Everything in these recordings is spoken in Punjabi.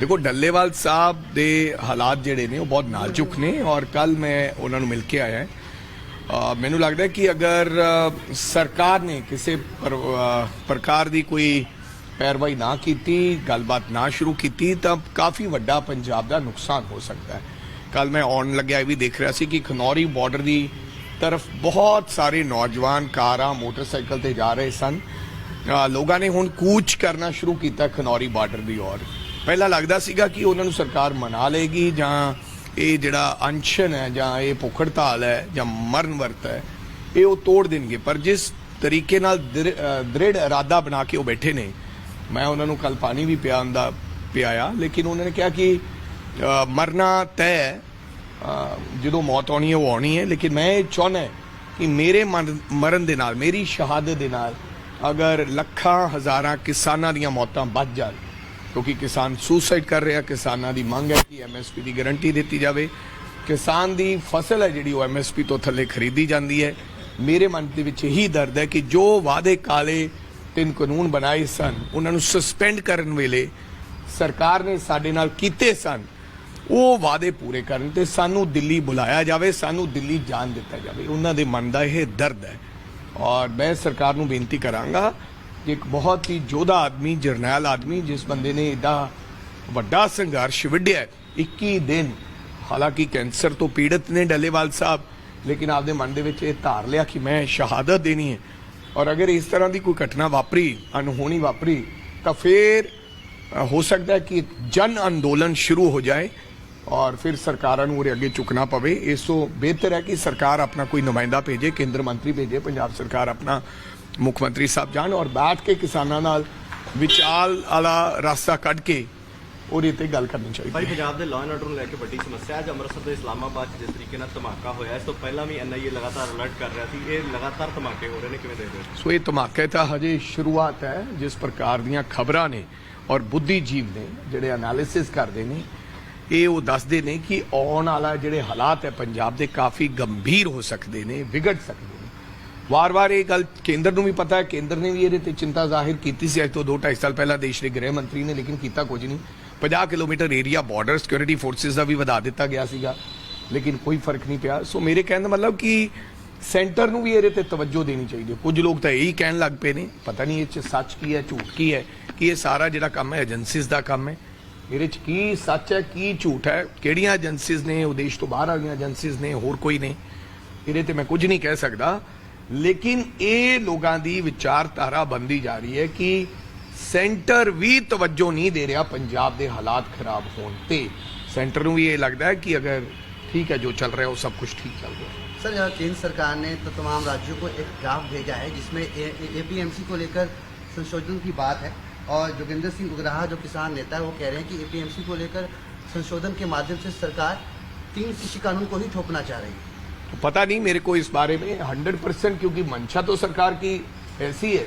ਦੇਖੋ, ਡੱਲੇਵਾਲ ਸਾਹਿਬ ਦੇ ਹਾਲਾਤ ਜਿਹੜੇ ਨੇ, ਉਹ ਬਹੁਤ ਨਾਜ਼ੁਕ ਨੇ ਔਰ ਕੱਲ ਮੈਂ ਉਹਨਾਂ ਨੂੰ ਮਿਲ ਕੇ ਆਇਆ ਮੈਨੂੰ ਲੱਗਦਾ ਕਿ ਅਗਰ ਸਰਕਾਰ ਨੇ ਕਿਸੇ ਪਰ- ਪ੍ਰਕਾਰ ਦੀ ਕੋਈ ਪੈਰਵਾਈ ਨਾ ਕੀਤੀ, ਗੱਲਬਾਤ ਨਾ ਸ਼ੁਰੂ ਕੀਤੀ, ਤਾਂ ਕਾਫੀ ਵੱਡਾ ਪੰਜਾਬ ਦਾ ਨੁਕਸਾਨ ਹੋ ਸਕਦਾ ਹੈ। ਕੱਲ ਮੈਂ ਆਉਣ ਲੱਗਿਆ, ਇਹ ਵੀ ਦੇਖ ਰਿਹਾ ਸੀ ਕਿ ਖਨੌਰੀ ਬਾਰਡਰ ਦੀ ਤਰਫ ਬਹੁਤ ਸਾਰੇ ਨੌਜਵਾਨ ਕਾਰਾਂ, ਮੋਟਰਸਾਈਕਲ ਤੇ ਜਾ ਰਹੇ ਸਨ। ਲੋਕਾਂ ਨੇ ਹੁਣ ਕੂਚ ਕਰਨਾ ਸ਼ੁਰੂ ਕੀਤਾ ਖਨੌਰੀ ਬਾਰਡਰ ਦੀ ਔਰ। ਪਹਿਲਾਂ ਲੱਗਦਾ ਸੀਗਾ ਕਿ ਉਹਨਾਂ ਨੂੰ ਸਰਕਾਰ ਮਨਾ ਲੇਗੀ ਜਾਂ ਇਹ ਜਿਹੜਾ ਅਨਸ਼ਨ ਹੈ ਜਾਂ ਇਹ ਭੁੱਖ ਹੜਤਾਲ ਹੈ ਜਾਂ ਮਰਨ ਵਰਤ ਹੈ, ਇਹ ਉਹ ਤੋੜ ਦੇਣਗੇ। ਪਰ ਜਿਸ ਤਰੀਕੇ ਨਾਲ ਦ੍ਰਿ- ਦ੍ਰਿੜ ਇਰਾਦਾ ਬਣਾ ਕੇ ਉਹ ਬੈਠੇ ਨੇ, ਮੈਂ ਉਹਨਾਂ ਨੂੰ ਕੱਲ ਪਾਣੀ ਵੀ ਪਿਆਉਣ ਦਾ ਪਿਆਇਆ, ਲੇਕਿਨ ਉਹਨਾਂ ਨੇ ਕਿਹਾ ਕਿ ਮਰਨਾ ਤੈਅ ਹੈ। ਜਦੋਂ ਮੌਤ ਆਉਣੀ ਹੈ, ਉਹ ਆਉਣੀ ਹੈ। ਲੇਕਿਨ ਮੈਂ ਇਹ ਚਾਹੁੰਦਾ ਕਿ ਮੇਰੇ ਮਰਨ ਮਰਨ ਦੇ ਨਾਲ, ਮੇਰੀ ਸ਼ਹਾਦਤ ਦੇ ਨਾਲ ਅਗਰ ਲੱਖਾਂ, ਹਜ਼ਾਰਾਂ ਕਿਸਾਨਾਂ ਦੀਆਂ ਮੌਤਾਂ ਬਚ ਜਾਣ ਕਿਉਂਕਿ ਕਿਸਾਨ ਸੁਸਾਈਡ ਕਰ ਰਿਹਾ, ਕਿਸਾਨਾਂ ਦੀ ਮੰਗ ਹੈ ਕਿ ਐਮਐਸਪੀ ਦੀ ਗਾਰੰਟੀ ਦਿੱਤੀ ਜਾਵੇ। ਕਿਸਾਨ ਦੀ ਫਸਲ ਹੈ ਜਿਹੜੀ, ਉਹ ਐਮਐਸਪੀ ਤੋਂ ਥੱਲੇ ਖਰੀਦੀ ਜਾਂਦੀ ਹੈ। ਮੇਰੇ ਮਨ ਦੇ ਵਿੱਚ ਇਹੀ ਦਰਦ ਹੈ ਕਿ ਜੋ ਵਾਅਦੇ ਕਾਲੇ ਤਿੰਨ ਕਾਨੂੰਨ ਬਣਾਏ ਸਨ, ਉਹਨਾਂ ਨੂੰ ਸਸਪੈਂਡ ਕਰਨ ਵੇਲੇ ਸਰਕਾਰ ਨੇ ਸਾਡੇ ਨਾਲ ਕੀਤੇ ਸਨ, ਉਹ ਵਾਅਦੇ ਪੂਰੇ ਕਰਨ ਤੇ ਸਾਨੂੰ ਦਿੱਲੀ ਬੁਲਾਇਆ ਜਾਵੇ, ਸਾਨੂੰ ਦਿੱਲੀ ਜਾਣ ਦਿੱਤਾ ਜਾਵੇ। ਉਹਨਾਂ ਦੇ ਮਨ ਦਾ ਇਹ ਦਰਦ ਹੈ। ਔਰ ਮੈਂ ਸਰਕਾਰ ਨੂੰ ਬੇਨਤੀ ਕਰਾਂਗਾ ਇੱਕ ਬਹੁਤ ਹੀ ਯੋਧਾ ਆਦਮੀ, ਜਰਨੈਲ ਆਦਮੀ, ਜਿਸ ਬੰਦੇ ਨੇ ਏਡਾ ਵੱਡਾ ਸੰਘਰਸ਼ ਵਿੱਢਿਆ 21 ਦਿਨ, ਹਾਲਾਂਕਿ ਕੈਂਸਰ ਤੋਂ ਪੀੜਤ ਨੇ ਡੱਲੇਵਾਲ ਸਾਹਿਬ, ਲੇਕਿਨ ਆਪਦੇ ਮਨ ਦੇ ਵਿੱਚ ਇਹ ਧਾਰ ਲਿਆ ਕਿ ਮੈਂ ਸ਼ਹਾਦਤ ਦੇਣੀ ਹੈ। ਔਰ ਅਗਰ ਇਸ ਤਰ੍ਹਾਂ ਦੀ ਕੋਈ ਘਟਨਾ ਵਾਪਰੀ ਅਨਹੋਣੀ ਵਾਪਰੀ, ਤਾਂ ਫਿਰ ਹੋ ਸਕਦਾ ਹੈ ਕਿ ਜਨ ਅੰਦੋਲਨ ਸ਼ੁਰੂ ਹੋ ਜਾਏ ਔਰ ਫਿਰ ਸਰਕਾਰਾਂ ਨੂੰ ਉਰੇ ਅੱਗੇ ਝੁਕਣਾ ਪਵੇ। ਇਸ ਤੋਂ ਬਿਹਤਰ ਹੈ ਕਿ ਸਰਕਾਰ ਆਪਣਾ ਕੋਈ ਨੁਮਾਇੰਦਾ ਭੇਜੇ, ਕੇਂਦਰ ਮੰਤਰੀ ਭੇਜੇ, ਪੰਜਾਬ ਸਰਕਾਰ ਆਪਣਾ ਮੁੱਖ ਮੰਤਰੀ ਸਾਹਿਬ ਜਾਣ ਔਰ ਬੈਠ ਕੇ ਕਿਸਾਨਾਂ ਨਾਲ ਵਿਚਾਲ ਵਾਲਾ ਰਸਤਾ ਕੱਢ ਕੇ ਉਹਦੇ ਤੇ ਗੱਲ ਕਰਨੀ ਚਾਹੀਦੀ ਭਾਈ ਪੰਜਾਬ ਦੇ ਲਾਅ ਐਂਡ ਆਰਡਰ ਨੂੰ ਲੈ ਕੇ ਵੱਡੀ ਸਮੱਸਿਆ ਹੈ। ਅੰਮ੍ਰਿਤਸਰ ਦੇ ਇਸਲਾਮਾਬਾਦ 'ਚ ਜਿਸ ਤਰੀਕੇ ਨਾਲ ਧਮਾਕਾ ਹੋਇਆ ਇਸ ਤੋਂ ਪਹਿਲਾਂ ਵੀ ਐਨਆਈਏ ਲਗਾਤਾਰ ਅਲਰਟ ਕਰ ਰਿਹਾ ਸੀ। ਇਹ ਲਗਾਤਾਰ ਧਮਾਕੇ ਹੋ ਰਹੇ ਨੇ ਕਿਵੇਂ ਦੇਖਦੇ ਹੋ? ਸੋ ਇਹ ਧਮਾਕੇ ਤਾਂ ਹਜੇ ਸ਼ੁਰੂਆਤ ਹੈ ਜਿਸ ਪ੍ਰਕਾਰ ਦੀਆਂ ਖਬਰਾਂ ਨੇ ਔਰ ਬੁੱਧੀਜੀਵ ਨੇ ਜਿਹੜੇ ਐਨਾਲਿਸਿਸ ਕਰਦੇ ਨੇ ਇਹ ਉਹ ਦੱਸਦੇ ਨੇ ਕਿ ਆਉਣ ਵਾਲਾ ਜਿਹੜੇ ਹਾਲਾਤ ਹੈ ਪੰਜਾਬ ਦੇ ਕਾਫੀ ਗੰਭੀਰ ਹੋ ਸਕਦੇ ਨੇ ਵਿਗੜ ਸਕਦੇ ਵਾਰ-ਵਾਰ ਇਹ ਗੱਲ ਕੇਂਦਰ ਨੂੰ ਵੀ ਪਤਾ ਹੈ, ਕੇਂਦਰ ਨੇ ਵੀ ਇਹਦੇ ਤੇ ਚਿੰਤਾ ਜ਼ਾਹਿਰ ਕੀਤੀ ਸੀ। ਅੱਜ ਤੋਂ 2.5 ਸਾਲ ਪਹਿਲਾਂ ਦੇਸ਼ ਦੇ ਗ੍ਰਹਿ ਮੰਤਰੀ ਨੇ, ਲੇਕਿਨ ਕੀਤਾ ਕੁਝ ਨਹੀਂ। 50 kilometre area border security forces ਦਾ ਵੀ ਵਧਾ ਦਿੱਤਾ ਗਿਆ ਸੀਗਾ, ਲੇਕਿਨ ਕੋਈ ਫ਼ਰਕ ਨਹੀਂ ਪਿਆ। ਸੋ ਮੇਰੇ ਕਹਿਣ ਦਾ ਮਤਲਬ ਕਿ ਸੈਂਟਰ ਨੂੰ ਵੀ ਇਹਦੇ ਤੇ ਤਵੱਜੋ ਦੇਣੀ ਚਾਹੀਦੀ ਹੈ। ਕੁਝ ਲੋਕ ਤਾਂ ਇਹੀ ਕਹਿਣ ਲੱਗ ਪਏ ਨੇ, ਪਤਾ ਨਹੀਂ ਇਹ ਚ ਸੱਚ ਕੀ ਹੈ, ਝੂਠ ਕੀ ਹੈ, ਕਿ ਇਹ ਸਾਰਾ ਜਿਹੜਾ ਕੰਮ ਹੈ ਏਜੰਸੀਜ਼ ਦਾ ਕੰਮ ਹੈ। ਇਹਦੇ ਚ ਕੀ ਸੱਚ ਹੈ, ਕੀ ਝੂਠ ਹੈ, ਕਿਹੜੀਆਂ ਏਜੰਸੀਜ਼ ਨੇ, ਉਹ ਦੇਸ਼ ਤੋਂ ਬਾਹਰ ਵਾਲੀਆਂ ਏਜੰਸੀਜ਼ ਨੇ, ਹੋਰ ਕੋਈ ਨੇ, ਇਹਦੇ ਤੇ ਮੈਂ ਕੁਝ ਨਹੀਂ ਕਹਿ ਸਕਦਾ। ਲੇਕਿਨ ਇਹ ਲੋਕਾਂ ਦੀ ਵਿਚਾਰਧਾਰਾ ਬੰਦੀ ਜਾ ਰਹੀ ਹੈ ਕਿ ਸੈਂਟਰ ਵੀ ਤਵੱਜੋ ਨਹੀਂ ਦੇ ਰਿਹਾ ਪੰਜਾਬ ਦੇ ਹਾਲਾਤ ਖਰਾਬ ਹੋਣ ਤੇ ਸੈਂਟਰ ਨੂੰ ਵੀ ਇਹ ਲੱਗਦਾ ਹੈ ਕਿ ਅਗਰ ਠੀਕ ਹੈ ਜੋ ਚੱਲ ਰਿਹਾ ਉਹ ਸਭ ਕੁਝ ਠੀਕ ਚੱਲ ਰਿਹਾ ਹੈ सर यहाँ केंद्र सरकार ने तो तमाम राज्यों को एक ड्राफ्ट भेजा है जिसमें एपीएमसी को लेकर संशोधन की बात है और जोगिंदर सिंह उगराहा जो किसान नेता है वो कह रहे हैं कि एपीएमसी को लेकर संशोधन के माध्यम से सरकार तीन कृषि कानून को ही थोपना चाह रही है तो पता नहीं मेरे को इस बारे में 100 परसेंट क्योंकि मंशा तो सरकार की ऐसी है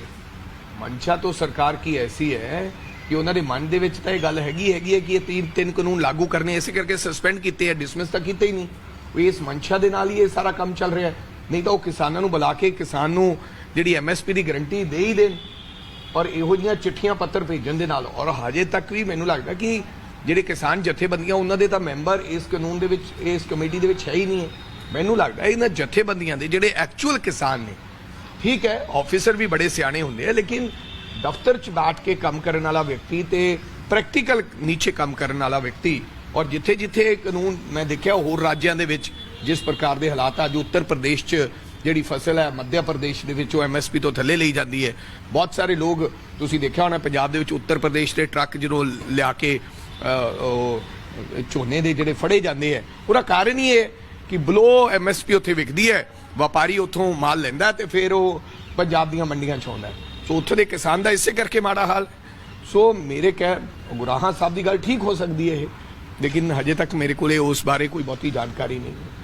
ਮੰਸ਼ਾ ਤੋਂ ਸਰਕਾਰ ਕੀ ਐਸੀ ਹੈ ਕਿ ਉਹਨਾਂ ਦੇ ਮਨ ਦੇ ਵਿੱਚ ਤਾਂ ਇਹ ਗੱਲ ਹੈਗੀ ਹੈਗੀ ਹੈ ਕਿ ਇਹ ਤਿੰਨ ਤਿੰਨ ਕਾਨੂੰਨ ਲਾਗੂ ਕਰਨੇ ਇਸੇ ਕਰਕੇ ਸਸਪੈਂਡ ਕੀਤੇ ਹੈ ਡਿਸਮਿਸ ਤਾਂ ਕੀਤੇ ਹੀ ਨਹੀਂ ਉਹ ਇਸ ਮੰਸ਼ਾ ਦੇ ਨਾਲ ਹੀ ਇਹ ਸਾਰਾ ਕੰਮ ਚੱਲ ਰਿਹਾ ਹੈ ਨਹੀਂ ਤਾਂ ਉਹ ਕਿਸਾਨਾਂ ਨੂੰ ਬੁਲਾ ਕੇ ਕਿਸਾਨ ਨੂੰ ਜਿਹੜੀ ਐਮਐਸਪੀ ਦੀ ਗਾਰੰਟੀ ਦੇ ਹੀ ਦੇਣ ਔਰ ਇਹੋ ਜਿਹੀਆਂ ਚਿੱਠੀਆਂ ਪੱਤਰ ਭੇਜਣ ਦੇ ਨਾਲ ਔਰ ਹਜੇ ਤੱਕ ਵੀ ਮੈਨੂੰ ਲੱਗਦਾ ਕਿ ਜਿਹੜੇ ਕਿਸਾਨ ਜਥੇਬੰਦੀਆਂ ਉਹਨਾਂ ਦੇ ਤਾਂ ਮੈਂਬਰ ਇਸ ਕਾਨੂੰਨ ਦੇ ਵਿੱਚ ਇਸ ਕਮੇਟੀ ਦੇ ਵਿੱਚ ਹੈ ਹੀ ਨਹੀਂ ਹੈ ਮੈਨੂੰ ਲੱਗਦਾ ਇਹਨਾਂ ਜਥੇਬੰਦੀਆਂ ਦੇ ਜਿਹੜੇ ਐਕਚੁਅਲ ਕਿਸਾਨ ਨੇ, ਠੀਕ ਹੈ ਆਫੀਸਰ ਵੀ ਬੜੇ ਸਿਆਣੇ ਹੁੰਦੇ ਆ, ਲੇਕਿਨ ਦਫ਼ਤਰ 'ਚ ਬੈਠ ਕੇ ਕੰਮ ਕਰਨ ਵਾਲਾ ਵਿਅਕਤੀ ਤੇ ਪ੍ਰੈਕਟੀਕਲ ਨੀਚੇ ਕੰਮ ਕਰਨ ਵਾਲਾ ਵਿਅਕਤੀ ਔਰ ਜਿੱਥੇ ਜਿੱਥੇ ਕਾਨੂੰਨ ਮੈਂ ਦੇਖਿਆ ਹੋਰ ਰਾਜਾਂ ਦੇ ਵਿੱਚ ਜਿਸ ਪ੍ਰਕਾਰ ਦੇ ਹਾਲਾਤ ਅੱਜ ਉੱਤਰ ਪ੍ਰਦੇਸ਼ 'ਚ ਜਿਹੜੀ ਫਸਲ ਹੈ, ਮੱਧ ਪ੍ਰਦੇਸ਼ ਦੇ ਵਿੱਚ ਉਹ ਐਮਐਸਪੀ ਤੋਂ ਥੱਲੇ ਲਈ ਜਾਂਦੀ ਹੈ। ਬਹੁਤ ਸਾਰੇ ਲੋਕ ਤੁਸੀਂ ਦੇਖਿਆ ਹੋਣਾ ਪੰਜਾਬ ਦੇ ਵਿੱਚ ਉੱਤਰ ਪ੍ਰਦੇਸ਼ ਦੇ ਟਰੱਕ ਜਦੋਂ ਲਿਆ ਕੇ ਉਹ ਝੋਨੇ ਦੇ ਜਿਹੜੇ ਫੜੇ ਜਾਂਦੇ ਹੈ, ਉਹਦਾ ਕਾਰਨ ਹੀ ਇਹ ਕਿ ਬਲੋ ਐਮਐਸਪੀ ਉੱਥੇ ਵਿਕਦੀ ਹੈ, ਵਪਾਰੀ ਉੱਥੋਂ ਮਾਲ ਲੈਂਦਾ ਤੇ ਫਿਰ ਉਹ ਪੰਜਾਬ ਦੀਆਂ ਮੰਡੀਆਂ 'ਚ ਆਉਂਦਾ ਸੋ ਉੱਥੇ ਦੇ ਕਿਸਾਨ ਦਾ ਇਸੇ ਕਰਕੇ ਮਾੜਾ ਹਾਲ। ਸੋ ਮੇਰੇ ਕਹਿ ਗੁਰਾਹਾਂ ਸਾਹਿਬ ਦੀ ਗੱਲ ਠੀਕ ਹੋ ਸਕਦੀ ਹੈ ਇਹ, ਲੇਕਿਨ ਹਜੇ ਤੱਕ ਮੇਰੇ ਕੋਲੇ ਉਸ ਬਾਰੇ ਕੋਈ ਬਹੁਤੀ ਜਾਣਕਾਰੀ ਨਹੀਂ ਹੈ।